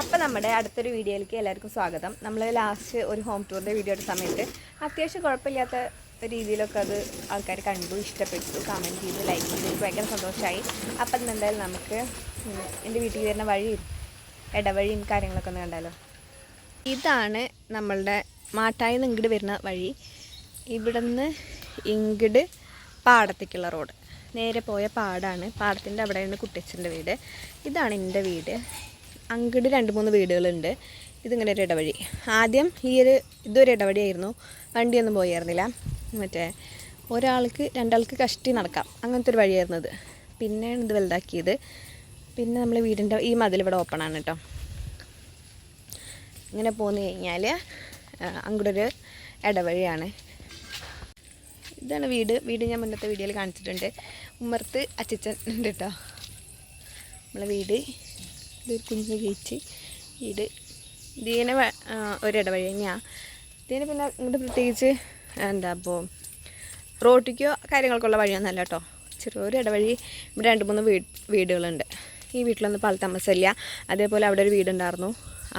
അപ്പം നമ്മുടെ അടുത്തൊരു വീഡിയോയിലേക്ക് എല്ലാവർക്കും സ്വാഗതം. നമ്മൾ ലാസ്റ്റ് ഒരു ഹോം ടൂറിന്റെ വീഡിയോ എടുത്ത സമയത്ത് അത്യാവശ്യം കുഴപ്പമില്ലാത്ത രീതിയിലൊക്കെ അത് ആൾക്കാർ കണ്ടു ഇഷ്ടപ്പെട്ടു കമന്റ് ചെയ്തു ലൈക്ക് ചെയ്തു. ഭയങ്കര സന്തോഷമായി അപ്പം എന്തായാലും നമുക്ക് എന്റെ വീട്ടിൽ വരുന്ന വഴിയും ഇടവഴിയും കാര്യങ്ങളൊക്കെ ഒന്ന് കണ്ടാലോ? ഇതാണ് നമ്മളുടെ മാട്ടായി നിന്ന് വരുന്ന വഴി. ഇവിടുന്ന് ഇങ്ങോട്ട് പാടത്തേക്കുള്ള റോഡ് നേരെ പോയ പാടാണ്. പാടത്തിന്റെ അവിടെയാണ് കുട്ടിച്ചന്റെ വീട്. ഇതാണ് എന്റെ വീട്. അങ്ങോട്ട് രണ്ട് മൂന്ന് വീടുകളുണ്ട്. ഇതിങ്ങനെ ഒരു ഇടവഴി. ആദ്യം ഈ ഒരു ഇതൊരു ഇടവഴിയായിരുന്നു. വണ്ടിയൊന്നും പോയായിരുന്നില്ല. മറ്റേ ഒരാൾക്ക് രണ്ടാൾക്ക് കഷ്ടി നടക്കാം. അങ്ങനത്തെ ഒരു വഴിയായിരുന്നു ഇത്. പിന്നെയാണ് ഇത് വലുതാക്കിയത്. പിന്നെ നമ്മൾ വീടിന്റെ ഈ മതിൽ ഇവിടെ ഓപ്പൺ ആണ് കേട്ടോ ഇങ്ങനെ പോന്നു കഴിഞ്ഞാൽ അങ്ങോട്ട് ഒരു ഇടവഴിയാണ്. ഇതാണ് വീട്. വീട് ഞാൻ മുന്നത്തെ വീഡിയോയിൽ കാണിച്ചിട്ടുണ്ട്. ഉമ്മർത്ത് അച്ചച്ചൻ ഉണ്ട് കേട്ടോ നമ്മളെ വീട്. ഇതൊരു കുഞ്ഞു ഗേറ്റ് ഇത് ഇതിനെ ഒരിട ആ, ഒരു ഇടവഴി തന്നെയാണ് ഇതിന് പിന്നെ ഇങ്ങോട്ട് പ്രത്യേകിച്ച് എന്താ അപ്പോൾ റോട്ടിക്കോ കാര്യങ്ങൾക്കുള്ള വഴിയൊന്നുമല്ല കേട്ടോ. ചെറിയൊരു ഇടവഴി ഇവിടെ രണ്ട് മൂന്ന് വീട് വീടുകളുണ്ട്. ഈ വീട്ടിലൊന്നും പാൽ താമസമില്ല അതേപോലെ അവിടെ ഒരു വീടുണ്ടായിരുന്നു.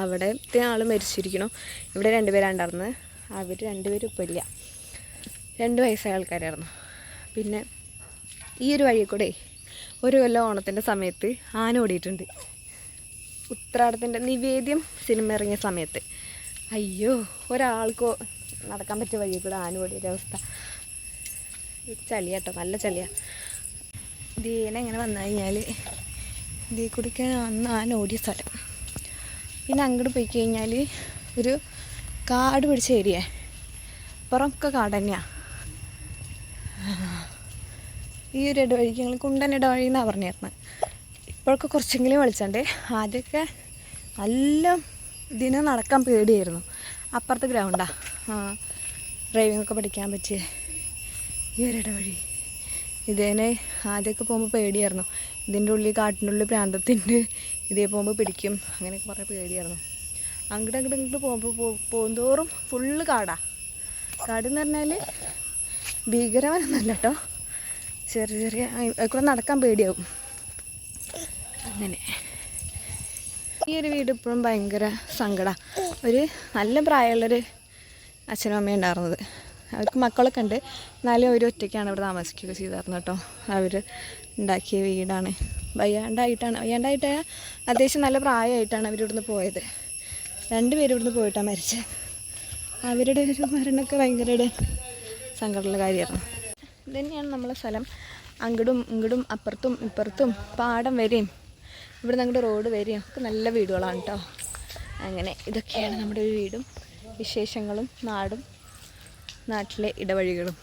അവിടത്തെ ആൾ മരിച്ചിരിക്കണം ഇവിടെ രണ്ടുപേരാണ്ടായിരുന്നു അവർ രണ്ടുപേരും ഇപ്പോൾ ഇല്ല. രണ്ട് വയസ്സായ ആൾക്കാരായിരുന്നു. പിന്നെ ഈ ഒരു വഴി കൂടെ ഒരു കൊല്ലം ഓണത്തിന്റെ സമയത്ത് ആന ഓടിയിട്ടുണ്ട്. ഉത്രാടത്തിന്റെ നിവേദ്യം സിനിമ ഇറങ്ങിയ സമയത്ത്. അയ്യോ ഒരാൾക്കോ നടക്കാൻ പറ്റിയ വഴി കൂടെ ആന ഒരവസ്ഥ ചളിയാട്ടോ നല്ല ചളിയാ. ദീന ഇങ്ങനെ വന്നു കഴിഞ്ഞാൽ ദീ കുടിക്കാൻ അന്ന് ആന ഓടിയ സ്ഥലം. പിന്നെ അങ്ങോട്ട് പോയി കഴിഞ്ഞാൽ ഒരു കാട് പിടിച്ച ഏരിയ. പുറമൊക്കെ കാട് തന്നെയാണ് ഈ ഒരു ഇടവഴിക്ക് ഞങ്ങൾ കുണ്ടൻ ഇടവഴി എന്നാണ് പറഞ്ഞിരുന്നത് ഇപ്പോഴൊക്കെ കുറച്ചെങ്കിലും വെളിച്ചണ്ടേ. ആദ്യമൊക്കെ നല്ല ഇതിന് നടക്കാൻ പേടിയായിരുന്നു. അപ്പുറത്ത് ഗ്രൗണ്ടാ. ഡ്രൈവിംഗ് ഒക്കെ പഠിക്കാൻ പറ്റിയ ഈ ഒരു ഇടവഴി. ഇതേനെ ആദ്യമൊക്കെ പോകുമ്പോൾ പേടിയായിരുന്നു. ഇതിന്റെ ഉള്ളിൽ കാട്ടിന്റെ ഉള്ളിൽ പ്രാന്തത്തിന്റെ ഇതേ പോകുമ്പോൾ പിടിക്കും. അങ്ങനെയൊക്കെ കുറേ പേടിയായിരുന്നു. അങ്ങോട്ട് അങ്ങോട്ട് ഇങ്ങോട്ട് പോകുമ്പോൾ പോകുന്തോറും ഫുള്ള് കാടാ. കാടെന്ന് പറഞ്ഞാൽ ഭീകരവനൊന്നുമല്ല കേട്ടോ ചെറിയ ചെറിയ കൂടെ നടക്കാൻ പേടിയാവും. അങ്ങനെ. ഈ ഒരു വീട് ഇപ്പോഴും ഭയങ്കര സങ്കട. ഒരു നല്ല പ്രായമുള്ളൊരു അച്ഛനും അമ്മയും ഉണ്ടായിരുന്നത്. അവർക്ക് മക്കളൊക്കെ ഉണ്ട്. എന്നാലും അവർ ഒറ്റയ്ക്കാണ് ഇവിടെ താമസിക്കുകയൊക്കെ ചെയ്തായിരുന്നു കേട്ടോ. അവർ ഉണ്ടാക്കിയ വീടാണ്. വയ്യാണ്ടായിട്ടാണ്. വയ്യാണ്ടായിട്ട് അത്യാവശ്യം നല്ല പ്രായമായിട്ടാണ് അവരിവിടുന്ന് പോയത്. രണ്ടുപേരും ഇവിടുന്ന് പോയിട്ടാണ് മരിച്ചത് അവരുടെ ഒരു മരണമൊക്കെ ഭയങ്കര ഒരു സങ്കടമുള്ള കാര്യമായിരുന്നു. ഇതുതന്നെയാണ് നമ്മളെ സ്ഥലം. അങ്ങടും ഇങ്ങടും അപ്പുറത്തും ഇപ്പുറത്തും പാടം വരെയും ഇവിടെ ഞങ്ങളുടെ റോഡ് വരികയും ഒക്കെ നല്ല വീടുകളാണ് കേട്ടോ അങ്ങനെ ഇതൊക്കെയാണ് നമ്മുടെ ഒരു വീടും വിശേഷങ്ങളും നാടും നാട്ടിലെ ഇടവഴികളും.